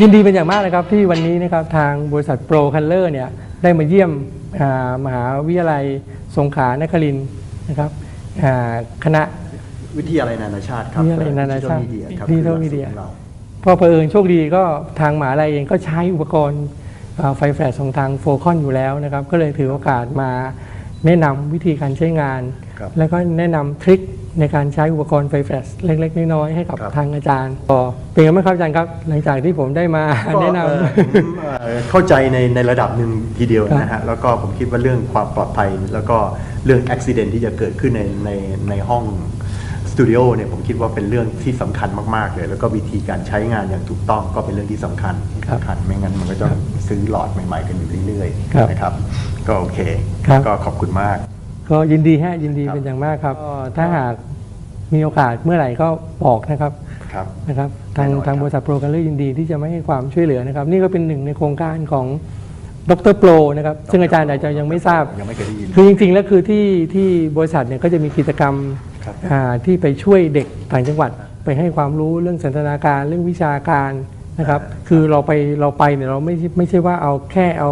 ยินดีเป็นอย่างมากนะครับที่วันนี้นะครับทางบริษัทโปรคัลเลอร์เนี่ยได้มาเยี่ยมอ่ามหาวิทยาลัยสงขลานครินทร์นะครับอ่าคณะวิทยาลัยนานาชาติครับวิทยาลัยนานาชาติดิจิทัลมีเดียครับดิจิทัลคือหลักมีเดียสูตรของเราพอเผอิญโชคดีก็ทางมหาลัยเองก็ใช้อุปกรณ์อ่าไฟแฟลชของทางโฟคอนอยู่แล้วนะครับ ก็เลยถือโอกาสมาแนะนำวิธีการใช้งานครับแล้วก็แนะนำทริค ในการใช้อุปกรณ์ไฟแฟลชเล็ก ๆ น้อยๆให้กับครับ ทางอาจารย์ก็เป็นไงบ้างครับอาจารย์ครับ หลังจากที่ผมได้มาก็แนะน เอ่อผมเอ่อเข้าใจในในระดับหนึ่งทีเดียวนะฮะ แล้วก็ผมคิดว่าเรื่องความปลอดภัย แล้วก็เรื่องอุบิเหตุที่จะเกิดขึ้นในในในห้องสตูดิโอเนี่ยผมคิดว่าเป็นเรื่องที่สำคัญมากๆเลย แล้วก็วิธีการใช้งานอย่างถูกต้องก็เป็นเรื่องที่สำคัญสำคัญไม่งั้นมันก็จะซื้อหลอดใหม่ ๆ กันอยู่เรื่อยครับๆนะครับ ก็โอเค ครับก็ขอบคุณมากำ ก็ยินดีฮะยินดีครับ เป็นอย่างมากครับก็ถ้าหากมีโอกาสเมื่อไหร่ก็บอกนะครับครับ นะครับ ทางแน่นอนทางครับบริษัทโปรกันเลยยินดีที่จะไม่ให้ความช่วยเหลือนะครับ นี่ก็เป็นหนึ่งในโครงการของดรโปรนะครับซึ่งอาจารย์อาจจะยังไม่ทราบ ยังไม่เคยได้ยิน คือจริงๆแล้วคือที่ที่บริษัทเนี่ยก็จะมีกิจกรรมครับ อ่าที่ไปช่วยเด็กต่างจังหวัด ไปให้ความรู้เรื่องสันทนาการเรื่องวิชาการนะครับ คือเราไปเราไปเนี่ยเราไม่ใช่ไม่ใช่ว่าเอาแค่เอา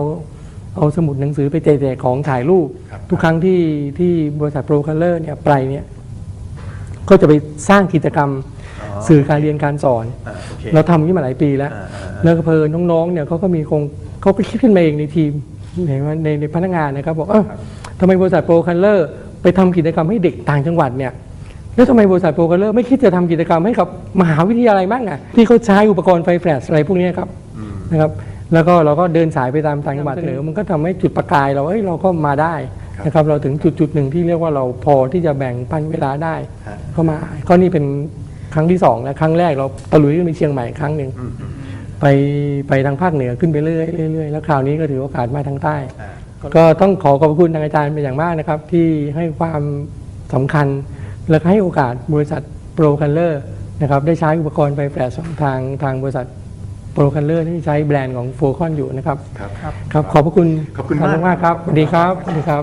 เอาสมุดหนังสือไปแจกของถ่ายรูปครับทุกครั้งที่ที่บริษัทโปรคัลเลอร์เนี่ยไปเนี่ยก็จะไปสร้างกิจกรรมอ๋อสื่อการเรียนการสอนอ่าโอเคเราทำอย่างนี้มาหลายปีแล้วอ่าอ่าอ่าแล้วก็เพลินน้องๆเนี่ยเขาก็มีคงเขาไปคิดขึ้นมาเองในทีมเห็นว่าในในพนักงานนะครับบอกเออทำไมบริษัทโปรคัลเลอร์ไปทำกิจกรรมให้เด็กต่างจังหวัดเนี่ยแล้วทำไมบริษัทโปรคัลเลอร์ไม่คิดจะทำกิจกรรมให้กับมหาวิทยาลัยบ้างอะที่เขาใช้อุปกรณ์ไฟแฟลชอะไรพวกเนี้ยครับนะครับ แล้วก็เราก็เดินสายไปตามต่างจังหวัดเสนอมันก็ทำให้จุดประกายเราเอ้ยเราก็มาได้นะครับเราถึงจุดจุดๆหนึ่งที่เรียกว่าเราพอที่จะแบ่งปันเวลาได้ฮะก็มาก็นี่เป็นครั้งที่สองและครั้งแรกเราตะลุยขึ้นไปเชียงใหม่ครั้งหนึ่งอืมอืมไปไปทางภาคเหนือขึ้นไปเรื่อยๆเรื่อยๆแล้วคราวนี้ก็ถือโอกาสมาทางใต้อ่าก็ต้องขอขอบคุณทางอาจารย์เป็นอย่างมากนะครับ ที่ให้ความสำคัญ และให้โอกาสบริษัทโปรคัลเลอร์นะครับได้ใช้อุปกรณ์ไฟแฟลชของทางทางบริษัท โปรคัลเลอร์ที่ใช้แบรนด์ของโฟคอนอยู่นะครับ ครับ ครับ ขอบพระคุณขอบคุณมาก มากครับสวัสดีครับสวัสดีครับ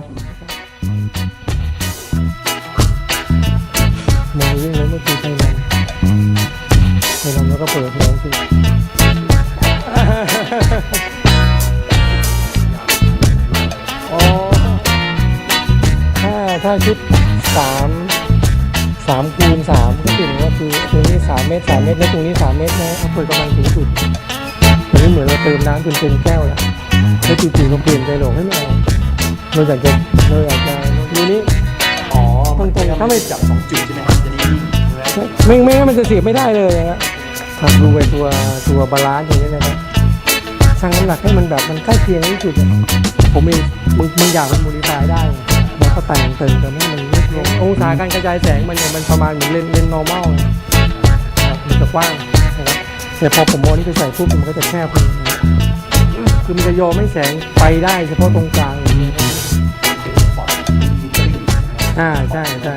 มองวิ่งแล้วเมื่อกี้ไทยแลนด์ไทยแลนด์แล้วก็เปิดร้องสิอ๋อถ้าถ้าชุดสาม สามคูณสามก็คือว่าคือตรงนี้สามเมตรสามเมตรแล้วตรงนี้สามเมตรนะเอาเปิดกำลังสูงสุดตรงนี้เหมือนเราเติมน้ำจนเต็มแก้วแล้วแล้วจู่ๆเราเปลี่ยนใจหลงให้ไม่เอาเราอยากจะเราอยากจะดูนี้อ๋อตรงๆถ้าไม่จับสองจุดใช่ไหมครับจะได้ยิ่งใช่ไหมไม่ไม่งั้นมันจะเสียบไม่ได้เลยนะครับทำดูไปตัวตัวบาลานซ์อย่างนี้นะครับชั่งน้ำหนักให้มันแบบมันใกล้เคียงที่สุดอะผมเองมึงมึงอยากมันโมดิฟายได้ ไงมันก็แต่งเติมแต่ไม่ให้มันเล็กลงองศาการกระจายแสงมันเนี่ยมันประมาณเหมือนเลนส์เลน normal นะครับมันจะกว้างนะครับแต่พอผมมองนี่ไปใส่ปุ๊บมันก็จะแคบขึ้นคือมันจะยอมให้แสงไปได้เฉพาะตรงกลางอย่างนี้ยอ่าใช่ใช่